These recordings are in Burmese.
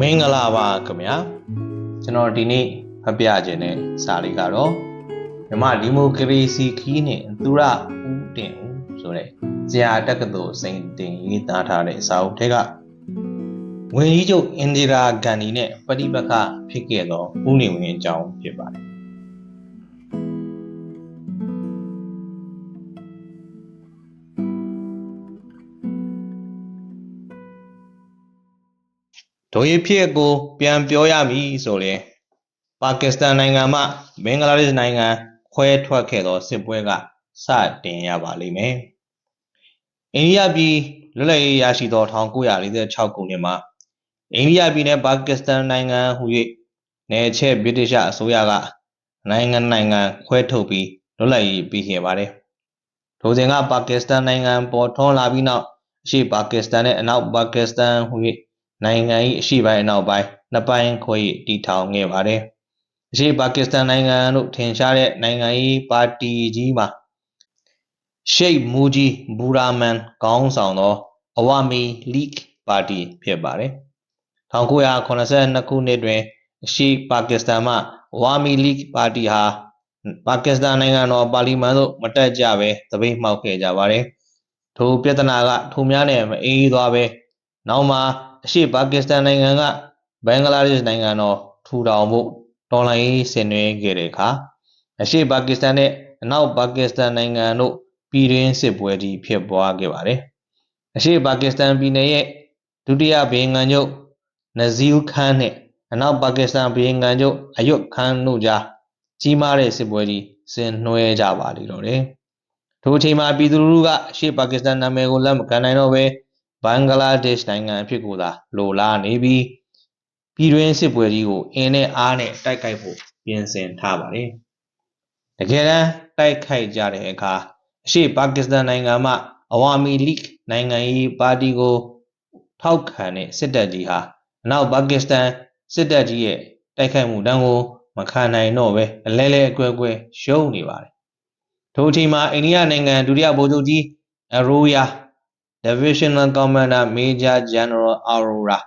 မင်္ဂလာပါခင်ဗျာကျွန်တော်ဒီနေ့ဖတ်ပြခြင်းတဲ့စာလေးကတော့မြမဒီမိုကရေစီခီးနဲ့သူရဦးတင်ဦးဆိုတဲ့ဇရာတက္ကသိုလ်စိန်တင်ရေးသားထားတဲ့စာအုပ်ထဲကဝင်ကြီးချုပ်အင်ဒီရာဂန္ဒီနဲ့ပဋိပက္ခဖြစ်ခဲ့သောဦးနေဝင်းအကြောင်းဖြစ်ပါတယ် ဒိုရဖြစ်ကို ပြန်ပြောရမည်ဆိုရင်ပါကစ္စတန်နိုင်ငံမှဘင်္ဂလားဒေ့ရှ်နိုင်ငံခွဲထွက်ခဲ့သောစစ်ပွဲကစတင်ရပါလိမ့်မယ်။အိန္ဒိယပြည်လွတ်လပ်ရေးရရှိသော1946ခုနှစ်မှာအိန္ဒိယပြည်နဲ့ပါကစ္စတန်နိုင်ငံဟူ၍နယ်ချဲ့ဗြိတိရှအစိုးရကနိုင်ငံနိုင်ငံခွဲထုတ်ပြီးလွတ်လပ်ရေးပေးခဲ့ပါတယ်။ထိုစဉ်ကပါကစ္စတန်နိုင်ငံပေါ်ထွန်းလာပြီးနောက်အရှေ့ပါကစ္စတန်နဲ့အနောက်ပါကစ္စတန်ဟူ၍ နိုင်ငံ၏အရှေ့ပိုင်းအနောက်ပိုင်းနှစ်ပိုင်းခွဲ၍တည်ထောင်ခဲ့ပါတယ်။အရှေ့ပါကစ္စတန်နိုင်ငံတို့ထင်ရှားတဲ့နိုင်ငံရေးပါတီကြီးမှာရှိတ်မူဂျီဘူရာမန်ခေါင်းဆောင်သောအဝါမီလိဂ်ပါတီဖြစ်ပါတယ်။1982ခုနှစ်တွင်အရှေ့ပါကစ္စတန်မှအဝါမီလိဂ်ပါတီဟာပါကစ္စတန်နိုင်ငံတော်ပါလီမန်သို့မတက်ကြဘဲသပိတ်မှောက်ခဲ့ကြပါတယ်။ထိုပြဿနာကထိုများနဲ့မအေးသွားဘဲ နောက်မှာအရှေ့ပါကစ္စတန်နိုင်ငံကဘင်္ဂလားဒေ့ရှ်နိုင်ငံတော်ထူထောင်ဖို့တော်လှန်ရေးဆင်နွှဲခဲ့တဲ့အခါအရှေ့ပါကစ္စတန်နဲ့အနောက်ပါကစ္စတန်နိုင်ငံတို့ပြည်တွင်းစစ်ပွဲကြီးဖြစ်ပွားခဲ့ပါတယ်။အရှေ့ပါကစ္စတန်ပြည်နယ်ရဲ့ဒုတိယဘင်ငံချုပ်နဇီလ်ခန်းနဲ့အနောက်ပါကစ္စတန်ဘင်ငံချုပ်အယွတ်ခန်းတို့ကြားကြီးမားတဲ့စစ်ပွဲကြီးဆင်နွှဲကြပါလိမ့်တော့တယ်။ထိုအချိန်မှာပြည်သူလူထုကအရှေ့ပါကစ္စတန်နာမည်ကိုလက်မခံနိုင်တော့ဘဲ ဘင်္ဂလားဒေ့ရှ်နိုင်ငံအဖြစ်ကိုသာလိုလားနေပြီးပြည်တွင်းစစ်ပွဲကြီးကိုအင်းနဲ့အားနဲ့တိုက်ခိုက်ဖို့ပြင်ဆင်ထားပါတယ်။တကယ်တမ်းတိုက်ခိုက်ကြတဲ့အခါအရှေ့ပါကစ္စတန်နိုင်ငံမှအဝါမီလိဂ်နိုင်ငံရေးပါတီကိုထောက်ခံတဲ့စစ်တပ်ကြီးဟာအနောက်ပါကစ္စတန်စစ်တပ်ကြီးရဲ့တိုက်ခိုက်မှုတန်းကိုမခံနိုင်တော့ပဲအလဲလဲအကွဲကွဲရှုံးနေပါတယ်။ထိုအချိန်မှာအိန္ဒိယနိုင်ငံဒုတိယဗိုလ်ချုပ်ကြီးအရိုယာ Divisional Commander Major General Arora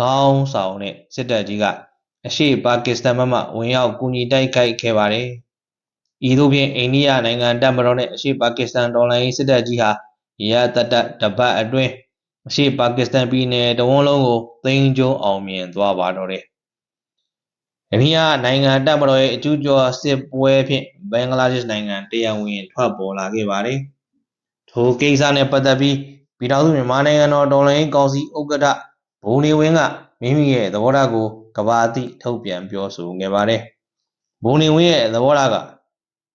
ခေါင်းဆောင်တဲ့စစ်တပ်ကြီးကအရှေ့ပါကစ္စတန်ဘက်မှဝင်ရောက်ကူညီတိုက်ခိုက်ခဲ့ပါတယ်။ဤသို့ဖြင့်အိန္ဒိယနိုင်ငံတပ်မတော်နဲ့အရှေ့ပါကစ္စတန်တော်လှန်ရေးစစ်တပ်ကြီးဟာရတတတပတ်အတွင်းအရှေ့ပါကစ္စတန်ပြည်နယ်တဝန်းလုံးကိုသိမ်းကျုံအောင်မြင်သွားပါတော့တယ်။အိန္ဒိယနိုင်ငံတပ်မတော်ရဲ့အကျူးကျော်စစ်ပွဲဖြင့်ဘင်္ဂလားဒေ့ရှ်နိုင်ငံတရားဝင်ထွက်ပေါ်လာခဲ့ပါတယ်။ထိုကိစ္စနဲ့ပတ်သက်ပြီး ပြည်ထောင်စုမြန်မာနိုင်ငံတော်တော်လှန်ရေးကောင်စီဥက္ကဋ္ဌဘုံနေဝင်းကမိမိရဲ့သဘောထားကိုကဘာတိထုတ်ပြန်ပြောဆိုခဲ့ပါတယ်။ဘုံနေဝင်းရဲ့သဘောထားက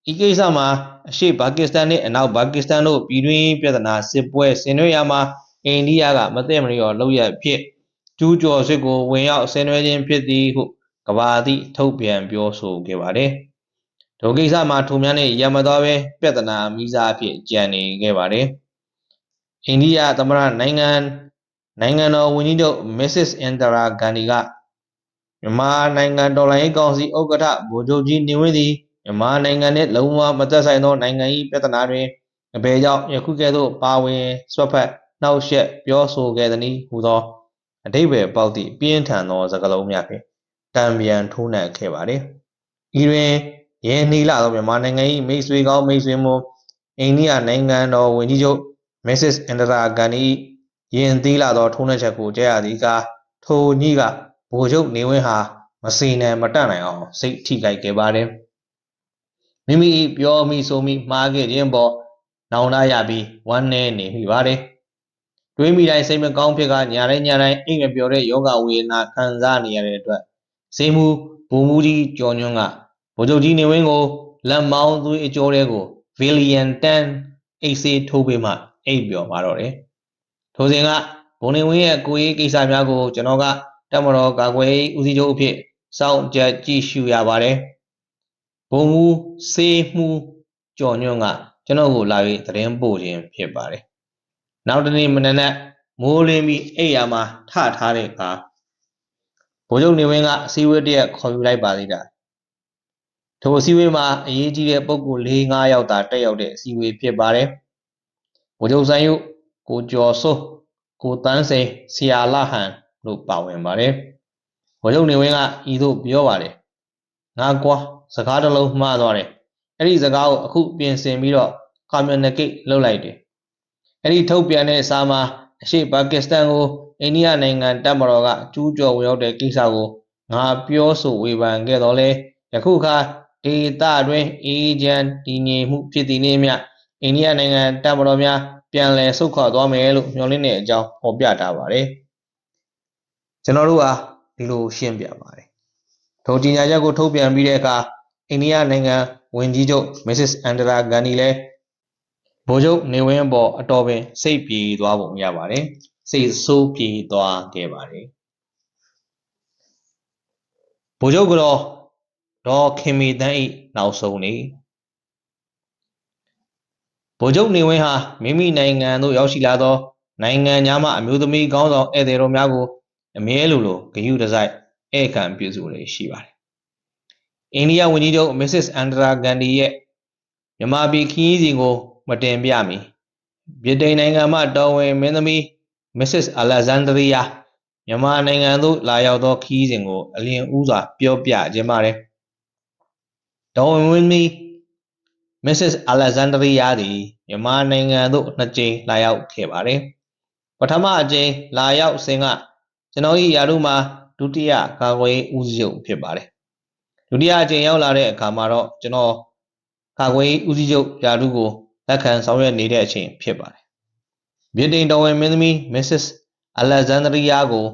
ဤကိစ္စမှာအရှေ့ပါကစ္စတန်နဲ့အနောက်ပါကစ္စတန်တို့ပြည်တွင်းပြဿနာစစ်ပွဲဆင်နွှဲရမှာအိန္ဒိယကမသိမလျော်လောက်ရဖြစ်ကျူးကျော်စစ်ကိုဝင်ရောက်ဆင်နွှဲခြင်းဖြစ်သည်ဟုကဘာတိထုတ်ပြန်ပြောဆိုခဲ့ပါတယ်။ဒုကိစ္စမှာထုံများနဲ့ရမတော်ပဲပြဿနာမိစားအဖြစ်ကြံနေခဲ့ပါတယ်။ အိန္ဒိယသမ္မတနိုင်ငံနိုင်ငံတော်ဝန်ကြီးချုပ်မစ္စစ်အင်ဒရာဂန္ဒီကမြန်မာနိုင်ငံတော်လှန်ရေးကောင်စီဥက္ကဋ္ဌဗိုလ်ချုပ်ကြီးနေဝင်းသည်မြန်မာနိုင်ငံနှင့်လုံးဝမသက်ဆိုင်သောနိုင်ငံ၏ပြဿနာတွင်အဘယ်ကြောင့်ယခုကဲ့သို့ပါဝင်ဆွတ်ဖက်နှောက်ယှက်ပြောဆိုခဲ့သည်နည်းဟူသောအတိပ္ပယ်ပေါက်သည့်ပြင်းထန်သောစကားလုံးများဖြင့်တံပြန်ထိုးနှံခဲ့ပါသည်။ဤတွင်ရင်းနှီးလာသောမြန်မာနိုင်ငံ၏မိတ်ဆွေကောင်းမိတ်ဆွေမအိန္ဒိယနိုင်ငံတော်ဝန်ကြီးချုပ် မစ္စစ်အင်ဒရာဂန္ဒီယင်သီးလာသောထုံးနှက်ချက်ကိုကြားရသည်ကထိုညိကဗိုလ်ချုပ်နေဝင်းဟာမစီနိုင်မတတ်နိုင်အောင်စိတ်ထိခိုက်ခဲ့ပါတယ်မိမိပြောမိဆိုမိမှားခဲ့ခြင်းပေါ်နောင်တရပြီးဝမ်းနည်းနေမိပါတယ်တွေးမိတိုင်းစိတ်မကောင်းဖြစ်ကညာတိုင်းညာတိုင်းအိမ်မပြောတဲ့ယောဂဝေဒနာခံစားနေရတဲ့အတွက်စေမှုဘူမူကြီးကြော်ညွန်းကဗိုလ်ချုပ်ကြီးနေဝင်းကိုလက်မောင်းသွေးအကျော်တွေကိုဗီလီယံတန်အိတ်ဆေးထိုးပေးမှ အိပ်ပျော်ပါတော့တယ်။ထိုစဉ်ကဘုံနေဝင်းရဲ့ကိုရေးကိစ္စများကိုကျွန်တော်ကတက်မတော်ကာကွယ်ဦးစီးချုပ်အဖြစ်စောင့်ကြကြည့်ရှုရပါတယ်။ဘုံမူစေးမှုကြော်ညွန့်ကကျွန်တော်ကိုလာပြီးသတင်းပို့ခြင်းဖြစ်ပါတယ်။နောက်တနေ့မနက်မိုးလင်းပြီးအိပ်ယာမှာထထားတဲ့အခါဗိုလ်ချုပ်နေဝင်းကအစည်းအဝေးတရက်ခေါ်ယူလိုက်ပါသေးတာ။ထိုအစည်းအဝေးမှာအရေးကြီးတဲ့ပုဂ္ဂိုလ်၄-၅ယောက်သာတက်ရောက်တဲ့အစည်းအဝေးဖြစ်ပါတယ်။ ဗိုလ်ချုပ်စန်းယုကိုကျော်စိုးကိုတန်းစိန်ဆရာလဟန်လို့ပါဝင်ပါတယ်ဗိုလ်ချုပ်နေဝင်းကဤသို့ပြောပါတယ်ငါကွာစကားတစ်လုံးမှားသွားတယ်အဲ့ဒီစကားကိုအခုပြင်ဆင်ပြီးတော့ communicate လုပ်လိုက်တယ်အဲ့ဒီထုတ်ပြန်တဲ့စာမှာအရှိပါကစ္စတန်ကိုအိန္ဒိယနိုင်ငံတပ်မတော်ကကျူးကျော်ဝင်ရောက်တဲ့ကိစ္စကိုငါပြောဆိုဝေဖန်ခဲ့တော့လဲယခုခါဒေသတွင်အေဂျန်တည်ငြိမ်မှုဖြစ်တည်နေမြ အိန္ဒိယနိုင်ငံတပ်မတော်များပြန်လည်ဆုတ်ခွာသွားမယ်လို့မျှော်လင့်တဲ့အကြောင်းဖော်ပြထားပါတယ်ကျွန်တော်တို့ဟာဒီလိုရှင်းပြပါတယ်ထိုကြီးညာချက်ကိုထုတ်ပြန်ပြီးတဲ့အခါအိန္ဒိယနိုင်ငံဝန်ကြီးချုပ် Mrs. Indira Gandhi လည်းဗိုလ်ချုပ်နေဝင်းအပေါ်အတော်ပင်စိတ်ပြေသွားပုံရပါတယ်စိတ်ဆိုးပြေသွားခဲ့ပါတယ်ဗိုလ်ချုပ်ကတော့ဒေါ်ခင်မီတန်းဤနောက်ဆုံးနေ ဗိုလ်ချုပ်နေဝင်းဟာမိမိနိုင်ငံသို့ရောက်ရှိလာသောနိုင်ငံသားမှအမျိုးသမီးကောင်းဆောင်ဧည့်သည်တော်များကိုအမြဲလိုလိုဂရုတစိုက်ဧည့်ခံပြုစုလေရှိပါတယ်အိန္ဒိယဝန်ကြီးချုပ် Mrs. Indira Gandhi ရဲ့မြန်မာပြည်ခီးစဉ်ကို မတင်ပြမီဗြိတိန်နိုင်ငံမှတော်ဝင်မင်းသမီး Mrs. Alexandria မြန်မာနိုင်ငံသို့လာရောက်သောခီးစဉ်ကိုအလင်းဦးစွာပြောပြခြင်းပါတယ်။တော်ဝင်မင်းသမီး Mrs. Alexandria သည်မြန်မာနိုင်ငံသို့နှစ်ကြိမ်လာရောက်ခဲ့ပါတယ်။ပထမအကြိမ်လာရောက်စဉ်ကကျွန်တော်၏ယာရုမှာဒုတိယကာကွယ်ဦးစီးချုပ်ဖြစ်ပါတယ်။ဒုတိယအကြိမ်ရောက်လာတဲ့အခါမှာတော့ကျွန်တော်ကာကွယ်ဦးစီးချုပ်ယာရုကိုလက်ခံဆောင်ရွက်နေတဲ့အချိန်ဖြစ်ပါတယ်။ဗြိတိန်တော်ဝင်မင်းသမီး Mrs. Alexandria ကို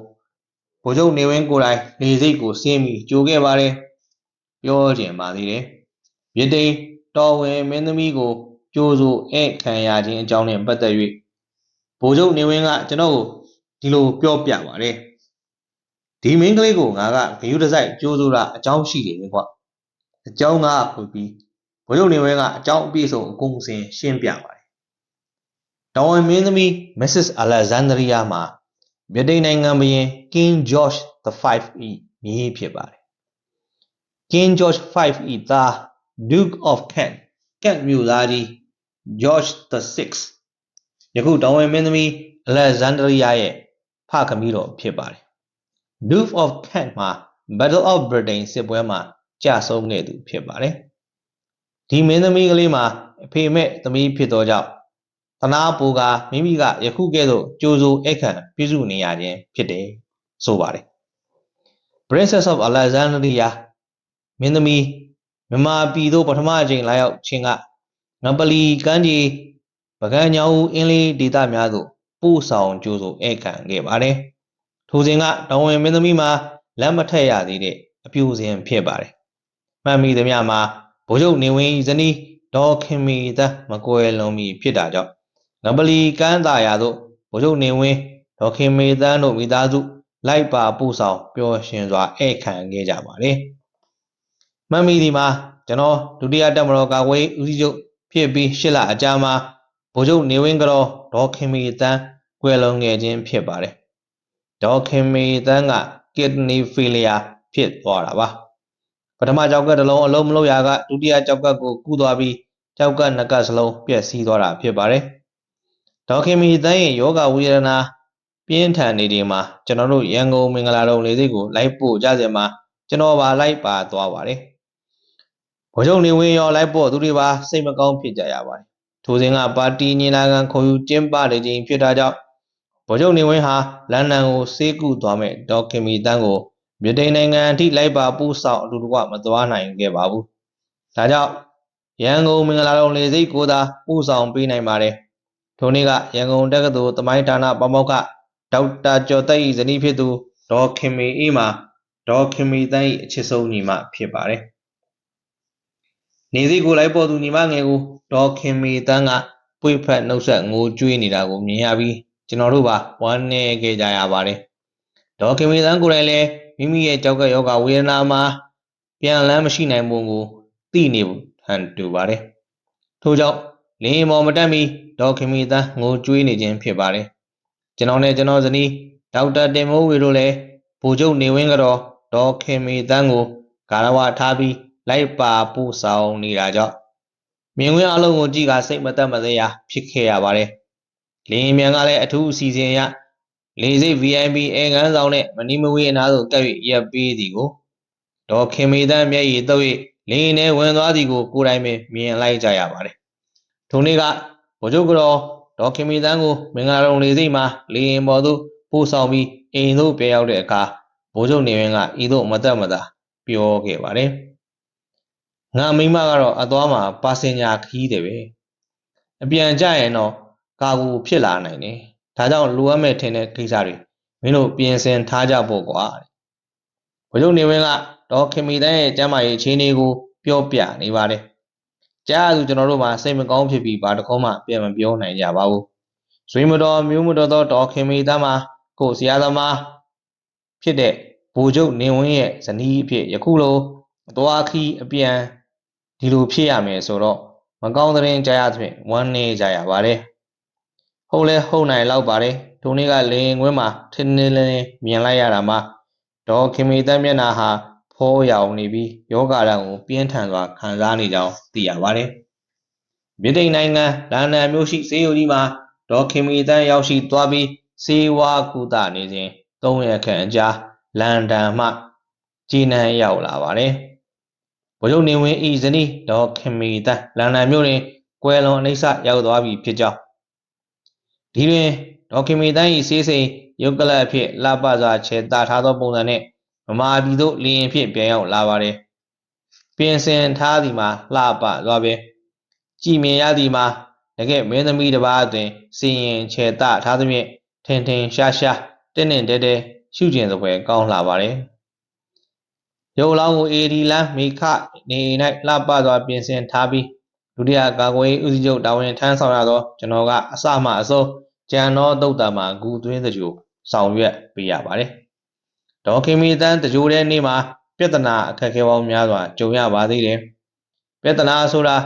ဗိုလ်ချုပ်နေဝင်းကိုယ်တိုင်လေစိတ်ကိုစင်းပြီးကြိုခဲ့ပါတယ်။ပြောကျင်ပါသေးတယ်။ဗြိတိန် တော်ဝင်မင်းသမီးကိုကြိုးဆိုဧည့်ခံရခြင်းအကြောင်းနဲ့ပတ်သက်၍ဗိုလ်ချုပ်နေဝင်းကကျွန်တော်ကိုဒီလိုပြောပြပါတယ်။ဒီမင်းကလေးကိုငါကဂယုတစိုက်ကြိုးဆိုတာအကြောင်းရှိတယ်ကွာ။အကြောင်းကဆိုပြီးဗိုလ်ချုပ်နေဝင်းကအကြောင်းအပြည့်စုံအကုန်စင်ရှင်းပြပါတယ်။တော်ဝင်မင်းသမီး Mrs. Alexandria မှာဗြိတိန်နိုင်ငံဘုရင် King George the 5၏မြေးဖြစ်ပါတယ် King George 5၏သား Duke of Kent ကက်မြို့သားကြီး George the 6ယခုတောင်ဝင်မင်းသမီး Alexandria ရဲ့ဖခမီးတော်ဖြစ်ပါတယ် Duke of Kent မှာ Battle of Britain စစ်ပွဲမှာကြာဆုံးခဲ့သူဖြစ်ပါတယ်ဒီမင်းသမီးကလေးမှာအဖေမဲ့သမီးဖြစ်သောကြောင့်သနာပူကမိမိကယခုကဲ့သို့ကြိုးစိုးအခန့်ပြုစုနေရခြင်းဖြစ်တယ်ဆိုပါတယ် Princess of Alexandria မင်းသမီး မြန်မာပြည်သို့ပထမအကြိမ်လာရောက်ခြင်းကငပလီကမ်းခြေပကံညောင်ဦးအင်းလေးဒေသများသို့ပို့ဆောင်ကြိုးစိုးအခန့်ခဲ့ပါတယ်ထိုစဉ်ကတောင်ဝင်မင်းသမီးမှာလက်မထက်ရသေးတဲ့အပြူစဉ်ဖြစ်ပါတယ်မှန်မိသည်များမှာဗိုလ်ချုပ်နေဝင်းဇနီးဒေါ်ခင်မီသက်မကွယ်လွန်မီဖြစ်တာကြောင့်ငပလီကမ်းသာယာသို့ဗိုလ်ချုပ်နေဝင်းဒေါ်ခင်မေတန်းတို့မိသားစုလိုက်ပါပို့ဆောင်ပျော်ရွှင်စွာဧည့်ခံခဲ့ကြပါတယ်။ မှတ်မိဒီမှာကျွန်တော်ဒုတိယတက်မတော်ကာကွယ်ဦးစီးချုပ်ဖြစ်ပြီးရှစ်လအကြာမှာဗိုလ်ချုပ်နေဝင်းကတော့ဒေါ်ခင်မေတန်းကွယ်လွန်ခဲ့ခြင်းဖြစ်ပါတယ်။ဒေါ်ခင်မေတန်းက kidney failure ဖြစ်သွားတာပါ။ပထမကြောက်ကတစ်လုံးအလုံးမလို့ရာကဒုတိယကြောက်ကကိုကူးသွားပြီးကြောက်ကနှစ်ကစလုံးပြည့်စည်သွားတာဖြစ်ပါတယ်။ဒေါက်ခင်မီတန်းရဲ့ယောဂဝေဒနာပြင်းထန်နေဒီမှာကျွန်တော်တို့ရန်ကုန်မင်္ဂလာတုံလေးစိတ်ကိုလိုက်ပို့ကြစင်မှာကျွန်တော်ပါလိုက်ပါသွားပါတယ်။ ဗိုလ်ချုပ်နေဝင်းရောလိုက်ပို့သူတွေပါစိတ်မကောင်းဖြစ်ကြရပါတယ်။ထိုစဉ်ကပါတီညီလာခံခေါ်ယူကျင်းပတဲ့ချိန်ဖြစ်တာကြောင့်ဗိုလ်ချုပ်နေဝင်းဟာလန်ဒန်ကိုစေးကူသွားမဲ့ဒေါက်ခင်မီတန်းကိုဗြိတိန်နိုင်ငံအထိလိုက်ပါပို့ဆောင်အတူတကွမသွားနိုင်ခဲ့ပါဘူး။ဒါကြောင့်ရန်ကုန်မင်္ဂလာတုံလေးစိတ်ကိုသာပို့ဆောင်ပေးနိုင်ပါတယ်။ထိုနေ့ကရန်ကုန်တက္ကသိုလ်သမိုင်းဌာနပမောက္ခဒေါက်တာကျော်သက်၏ဇနီးဖြစ်သူဒေါ်ခင်မေအေးမှာဒေါ်ခင်မေတန်း၏အချစ်ဆုံးညီမဖြစ်ပါတယ်။ နေစည်းကိုလိုက်ပေါ်သူညီမငယ်ကိုဒေါ်ခင်မေတန်းကပွေဖက်နှုတ်ဆက်ငိုကြွေးနေတာကိုမြင်ရပြီးကျွန်တော်တို့ပါဝမ်းနည်းခဲ့ကြရပါတယ်။ဒေါ်ခင်မေတန်းကိုယ်တိုင်လည်းမိမိရဲ့ကြောက်ကယောဂဝေဒနာမှာပြန်လန်းမရှိနိုင်မှုကိုသိနေဟန်တူပါတယ်။ထို့ကြောင့်လင်းမော်မတက်မီဒေါက်ခင်မီသားငိုကြွေးနေခြင်းဖြစ်ပါတယ်ကျွန်တော်နဲ့ကျွန်တော်ဇနီးဒေါက်တာတင်မိုးဝေတို့လည်းဗိုလ်ချုပ်နေဝင်းကတော့ဒေါက်ခင်မီသားကိုဂါရဝထားပြီး လိုက်ပါပို့ဆောင်နေတာကြောင့်မြင်ကွင်းအလုံးကိုကြည့်ကစိတ်မသက်မသေးရာဖြစ်ခဲ့ရပါတယ်လင်းမြန်ကလည်းအထူးအစီအစဉ်ရလေစိတ် VIP အေကန်းဆောင်နဲ့မနီမဝေးအနာသို့ကပ်၍ရပ်ပေးသည်ကိုဒေါ်ခင်မီတန်းမျက်ရည်တုပ်၍လင်းနေဝင်သွားသည်ကိုကိုယ်တိုင်ပင်မြင်လိုက်ကြရပါတယ်ထိုနေ့ကဗိုလ်ချုပ်ကတော့ဒေါ်ခင်မီတန်းကိုမင်္ဂလာတော်လေစိတ်မှလေရင်ပေါ်သို့ပို့ဆောင်ပြီးအိမ်သို့ပြန်ရောက်တဲ့အခါဗိုလ်ချုပ်နေဝင်းကဤသို့မသက်မသာပြောခဲ့ပါတယ် ငါမိမကတော့အသွားမှာပါစင်ညာခီးတယ်ပဲအပြန်ကြရင်တော့ကာကူဖြစ်လာနိုင်တယ်ဒါကြောင့်လိုအပ်မဲ့ထင်တဲ့ကိစ္စတွေမင်းတို့ပြင်ဆင်ထားကြဖို့ကွာဗိုလ်ချုပ်နေဝင်းကဒေါ်ခင်မီတန်းရဲ့ကျမ်းမာရေးအခြေအနေကိုပြောပြနေပါတယ်ကြားရသူကျွန်တော်တို့မှာစိတ်မကောင်းဖြစ်ပြီးဘာတကောမှပြန်မပြောနိုင်ကြပါဘူးဇွေမတော်မျိုးမတော်သောဒေါ်ခင်မီတန်းမှာကိုဆရာသမားဖြစ်တဲ့ဗိုလ်ချုပ်နေဝင်းရဲ့ဇနီးအဖြစ်ယခုလိုအသွားခီးအပြန် ဒီလိုဖြစ်ရမယ်ဆိုတော့မကောင်းတဲ့ရင်ကြားရသဖြင့်ဝမ်းနေကြရပါတယ်ဟုတ်လဲဟုတ်နိုင်လောက်ပါတယ်ဒုနေ့ကလေရင်ခွင်းမှာထင်းထင်းလင်းလင်းမြင်လိုက်ရတာမှာဒေါ်ခင်မီတန်းမျက်နှာဟာဖောရောင်နေပြီးယောဂရံကိုပြင်းထန်စွာခံစားနေကြောင်းသိရပါတယ်ဗြိတိန်နိုင်ငံလန်ဒန်မြို့ရှိစေယိုကြီးမှာဒေါ်ခင်မီတန်းရောက်ရှိသွားပြီးစေဝါကုသနေစဉ်၃ရက်ခန့်အကြာလန်ဒန်မှဂျီနန်ရောက်လာပါတယ် ဗိုလ်ချုပ်နေဝင်းဤဇနီးဒေါ်ခင်မီတန်းလန်ဒန်မြို့တွင်ကွယ်လွန်အိဋ္ဌရောက်သွားပြီဖြစ်ကြောင်းဒီတွင်ဒေါ်ခင်မီတန်း၏စေးစိမ်ယုတ်ကလပ်အဖြစ်လှပစွာခြေတာထားသောပုံစံနှင့်ဗမာပြည်သို့လျင်ဖြစ်ပြန်ရောက်လာပါတယ်ပြင်ဆင်ထားသည်မှာလှပစွာပင်ကြည်မြင်ရသည်မှာတကယ်မင်းသမီးတစ်ပါးအတွင်စီရင်ခြေတာထားသဖြင့်ထင်ထင်ရှားရှားတင်းတင်းတဲတဲရှုကျင်သဖွယ်ကောင်းလာပါတယ် ရုပ်လောင်းကိုအေဒီလန်မိခနေ၌လှပစွာပြင်ဆင်ထားပြီးဒုတိယကာကွယ်ဦးစီးချုပ်တာဝန်ထမ်းဆောင်ရသောကျွန်တော်ကအစမှအဆုံးကြံသောတုတ်တံမှာဂူသွင်းသကြိုဆောင်ရွက်ပေးရပါတယ်။ဒေါ်ခင်မီတန်းတကြိုတဲ့နေ့မှာပြဿနာအခက်အခဲပေါင်းများစွာကြုံရပါသေးတယ်။ပြဿနာဆိုတာ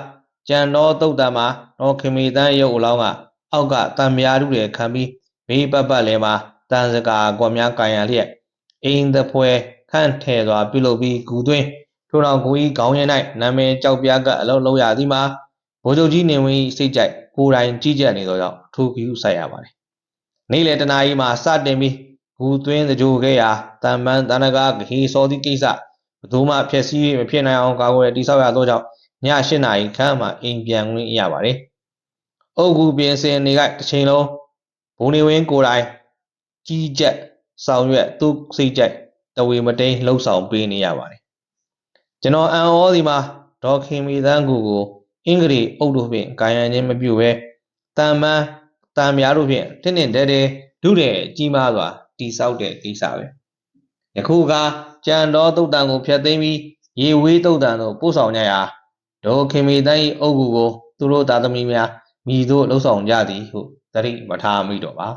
ကြံသောတုတ်တံမှာဒေါ်ခင်မီတန်းရုပ်အလောင်းကအောက်ကတံမြားထုတွေခံပြီးဘေးပတ်ပတ်လဲမှာတန်စကာကွက်များကန်ရလျက်အိမ်သဖွဲ ခန့်ထဲစွာပြုလုပ်ပြီးဂူသွင်းထို့နောက်ဂူဤခေါင်းရင်း၌နာမည်ကြောက်ပြားကအလုံးလုံးရသည်မှာဗိုလ်ချုပ်ကြီးနေဝင်းစိတ်ကြိုက်ကိုယ်တိုင်ကြီးကြပ်နေသောကြောင့်အထူးပြုဆိုင်ရပါတယ်။နေ့လယ်တနာရီမှာစတင်ပြီးဘူသွင်းကြိုခဲ့ရာတန်ပန်းတန်နဂါဂဟီစောသည့်ကိစ္စဘယ်သူမှဖျက်ဆီးမဖြစ်နိုင်အောင်ကာကွယ်တိဆောက်ရသောကြောင့်ည၈နာရီခန့်မှအိမ်ပြန်ဝင်ရပါတယ်။အုပ်ကူပြင်ဆင်နေကတစ်ချိန်လုံးဘုံနေဝင်းကိုယ်တိုင်ကြီးကြပ်ဆောင်ရွက်သူစိတ်ကြိုက် တဝေမတိန်လှုပ်ဆောင်ပေးနေရပါတယ်။ကျွန်တော်အန်ဩဒီမှာဒေါ်ခင်မီသန်းကူကိုအင်္ဂလိပ်အုပ်တို့ဖြင့်ကာယံချင်းမပြုဘဲတန်မန်းတန်များတို့ဖြင့်တင်းတင်းတဲတဲဒုတဲ့ကြီးမားစွာတိဆောက်တဲ့ကိစ္စပဲယခုကကြံတော်တုတ်တန်ကိုဖျက်သိမ်းပြီးရေဝေးတုတ်တန်သို့ပို့ဆောင်ကြရာဒေါ်ခင်မီတိုင်းအုပ်ကူကိုသူတို့သားသမီးများမိတို့လှုပ်ဆောင်ကြသည်ဟုသတိမထားမိတော့ပါ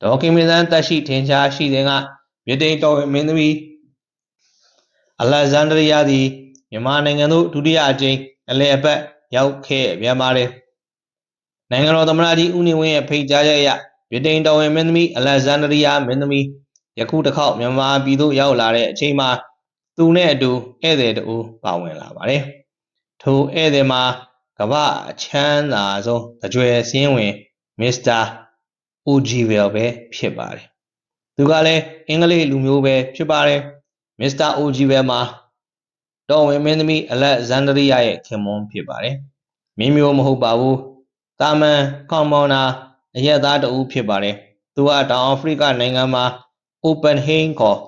ဒေါ်ခင်မီတန်းတက်ရှိထင်ရှားရှိတဲ့က မြတိန်တော်ဝင်မင်းသမီးအလက်ဇန်ဒရီးယားသည်မြန်မာနိုင်ငံသို့ဒုတိယအကြိမ်အလဲအပတ်ရောက်ခဲ့ပြန်ပါတယ်နိုင်ငံတော်သမ္မတကြီးဦးနေဝင်းရဲ့ဖိတ်ကြားချက်အရဗြိတိန်တော်ဝင်မင်းသမီးအလက်ဇန်ဒရီးယားမင်းသမီးယခုတစ်ခေါက်မြန်မာပြည်သို့ရောက်လာတဲ့အချိန်မှာသူနဲ့အတူဧည့်သည်တူပါဝင်လာပါတယ်ထိုဧည့်သည်မှာကမ္ဘာအချမ်းသာဆုံးတကြွယ်စင်းဝင်မစ္စတာအိုဂျီဗယ်ပဲဖြစ်ပါတယ် သူကလည်းအင်္ဂလိပ်လူမျိုးပဲဖြစ်ပါတယ်မစ္စတာအိုဂျီဗယ်မှာတော်ဝင်မင်းသမီးအလက်ဇန်ဒရီးယားရဲ့ခင်မွန်းဖြစ်ပါတယ်မင်းမျိုးမဟုတ်ပါဘူးတာမန်ကွန်မောင်နာအရက်သားတဦးဖြစ်ပါတယ်သူကတောင်အာဖရိကနိုင်ငံမှာ Open Hain ခေါ်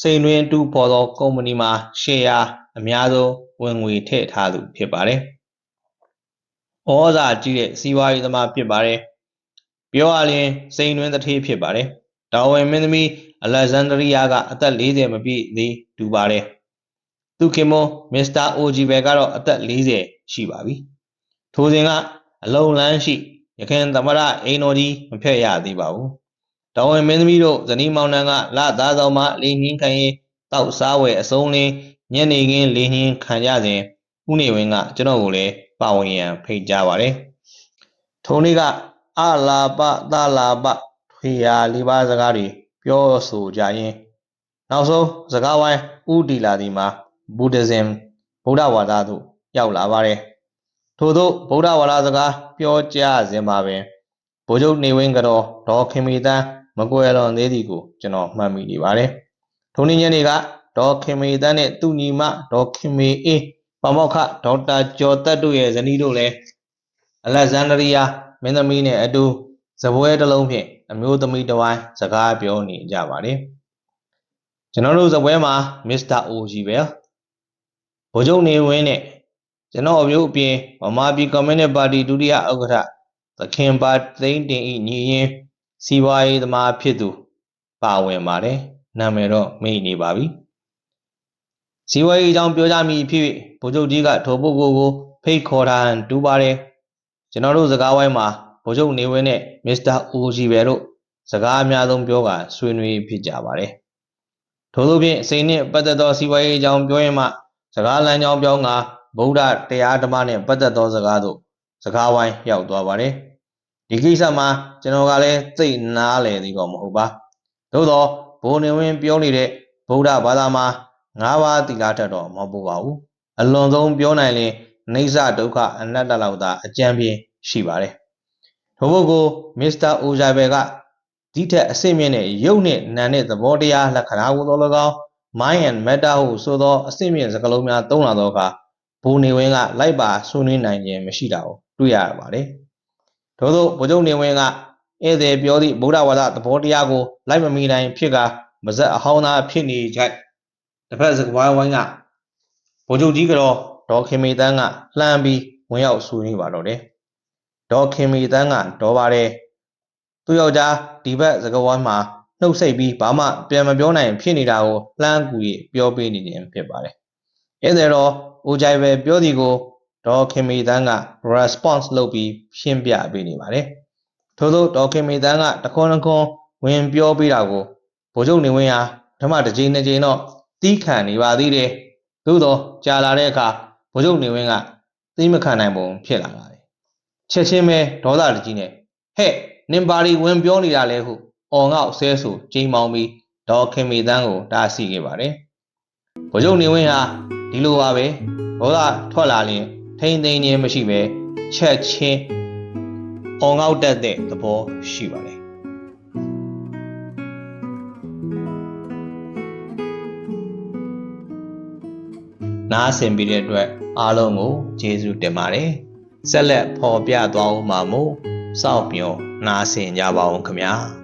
စိန်တွင်တူဖော်သောကုမ္ပဏီမှာရှယ်ယာအများဆုံးဝင်ငွေထည့်ထားသူဖြစ်ပါတယ်။ဩဇာကြီးတဲ့စီးပွားရေးသမားဖြစ်ပါတယ်။ပြောရရင်စိန်တွင်တထေးဖြစ်ပါတယ်။ ဒါဝင်မင်းသမီးအလက်ဇန်ဒရီးယားကအသက်40မပြည့်သေးတူပါတယ်။သူခင်မမစ္စတာအိုဂျီဘယ်ကတော့အသက်40ရှိပါပြီ။ထိုစဉ်ကအလုံလန်းရှိရခင်သမရအိမ်တော်ကြီးမဖျက်ရသေးပါဘူး။တော်ဝင်မင်းသမီးတို့ဇနီးမောင်နှံကလသားဆောင်မှလေနှင်းခံရင်တောက်စားဝယ်အစုံလင်းညနေခင်းလေနှင်းခံကြစဉ်ဦးနေဝင်းကကျွန်တော်ကိုလည်းပါဝင်ရန်ဖိတ်ကြားပါတယ်။ထိုနေ့ကအလာပသလာပ ထွေရာလေးပါးစကားတွေပြောဆိုကြရင်နောက်ဆုံးစကားဝိုင်းဥတီလာဒီမှာဗုဒ္ဓဇင်ဗုဒ္ဓဝါဒသို့ရောက်လာပါတယ်။ထို့သောဗုဒ္ဓဝါဒစကားပြောကြားစဉ်မှာပင်ဗိုလ်ချုပ်နေဝင်းကတော့ဒေါ်ခင်မီတန်းမကွယ်လွန်သေးသည်ကိုကျွန်တော်မှတ်မိနေပါတယ်ထုံနေညနေကဒေါ်ခင်မေတန်းနဲ့သူ့ညီမဒေါ်ခင်မေအေးပမောက္ခဒေါက်တာကျော်တက်တို့ရဲ့ဇနီးတို့လည်းအလက်ဇန္ဒရီးယားမင်းသမီးနဲ့အတူဇပွဲတစ်လုံးဖြင့် အမျိုးသမီးတစ်ဝိုင်းစကားပြောနေကြပါတယ်ကျွန်တော်တို့ဇပွဲမှာမစ္စတာအိုကြီးပဲဗိုလ်ချုပ်နေဝင်းနဲ့ကျွန်တော်အမျိုးအပြင်ဗမာပြည်ကွန်မြူနတီပါတီဒုတိယဥက္ကဋ္ဌသခင်ပါသိန်းတင်ဤညီရင်စီဝါရေးသမားဖြစ်သူ ပါဝင်ပါတယ်နာမည်တော့မေ့နေပါပြီစီဝါရေးအကြောင်းပြောကြမည်ဖြစ်ဗိုလ်ချုပ်ကြီးကထိုပုဂ္ဂိုလ်ကိုဖိတ်ခေါ်တာတူပါတယ်ကျွန်တော်တို့စကားဝိုင်းမှာ ဗိုလ်ချုပ်နေဝင်းနဲ့မစ္စတာအိုဂျီဘယ်တို့စကားအများဆုံးပြောကဆွေးနွေးဖြစ်ကြပါတယ်ထို့သောဖြင့်စိတ်နှင့်ပတ်သက်သောစီဝါရေးအကြောင်းပြောရင်မှစကားလမ်းကြောင်းပြောင်းကဗုဒ္ဓတရားဓမ္မနဲ့ပတ်သက်သောစကားတို့စကားဝိုင်းရောက်သွားပါတယ်ဒီကိစ္စမှာကျွန်တော်ကလည်းသိနားလည်သေးတော့မဟုတ်ပါသို့တော့ဘိုးနေဝင်းပြောနေတဲ့ဗုဒ္ဓဘာသာမှာ၅ပါးသီလထက်တော့မဟုတ်ပါဘူးအလွန်ဆုံးပြောနိုင်ရင်နေဆဒုက္ခအနတ္တလောက်သာအကြံပြင်းရှိပါတယ် ထို့ဘုကိုမစ္စတာအိုဂျာဘယ်ကဒီထက်အဆင့်မြင့်တဲ့ရုပ်နဲ့နာနဲ့သဘောတရားလက္ခဏာကိုသော၎င်း mind and matter ဟုဆိုသောအဆင့်မြင့်စကားလုံးများသုံးလာသောအခါဘိုးနေဝင်းကလိုက်ပါဆွေးနွေးနိုင်ခြင်းမရှိတာကိုတွေ့ရပါတယ်။ထို့သောဗိုလ်ချုပ်နေဝင်းကဧည့်သည်ပြောသည့်ဗုဒ္ဓဝါဒသဘောတရားကိုလိုက်မမီနိုင်ဖြစ်ကမဇက်အဟောင်းသားဖြစ်နေကြ။တစ်ဖက်စကားဝိုင်းကဗိုလ်ချုပ်ကြီးကတော့ဒေါ်ခင်မေတန်းကလှမ်းပြီးဝင်ရောက်ဆွေးနွေးပါတော့တယ်။ ဒေါ်ခင်မေတန်းကဒေါ်ပါတယ်။သူ့ယောက်ျားဒီဘက်စကားဝိုင်းမှာနှုတ်ဆက်ပြီးဘာမှပြန်မပြောနိုင်ဖြစ်နေတာကိုလှမ်းကူ၍ပြောပေးနေခြင်းဖြစ်ပါတယ်။ဧည့်သည်တော်ဦးကြိုင်ပဲပြောသည်ကိုဒေါ်ခင်မေတန်းက response လုပ်ပြီးရှင်းပြပေးနေပါတယ်။ထို့သောဒေါ်ခင်မေတန်းကတခွန်းတခွန်းဝင်ပြောပေးတာကိုဗိုလ်ချုပ်နေဝင်းဟာဓမ္မတစ်ကြိမ်နှစ်ကြိမ်တော့တီးခံနေပါသေးတယ်။သို့တော့ကြာလာတဲ့အခါဗိုလ်ချုပ်နေဝင်းကသိမခံနိုင်ပုံဖြစ်လာပါတယ်။ ချက်ချင်းပဲဒေါသတကြီးနဲ့ဟဲ့နင်ပါရီဝင်ပြောနေတာလဲဟုအော်ငေါ့ဆဲဆူချိန်မောင်းပြီးဒေါ်ခင်မေတန်းကိုတားဆီးခဲ့ပါတယ်။ဗိုလ်ချုပ်နေဝင်းဟာဒီလိုပါပဲဒေါသထွက်လာရင်ထိမ့်သိမ်းခြင်းမရှိပဲချက်ချင်းအော်ငေါ့တက်တဲ့သဘောရှိပါတယ်။နားဆင်ပြီးတဲ့အတွက်အားလုံးကိုကျေးဇူးတင်ပါတယ်။ ဆက်လက်ဖော်ပြသွားဦးမှာမို့စောင့်မျှော်နားဆင်ကြပါဦးခင်ဗျာ။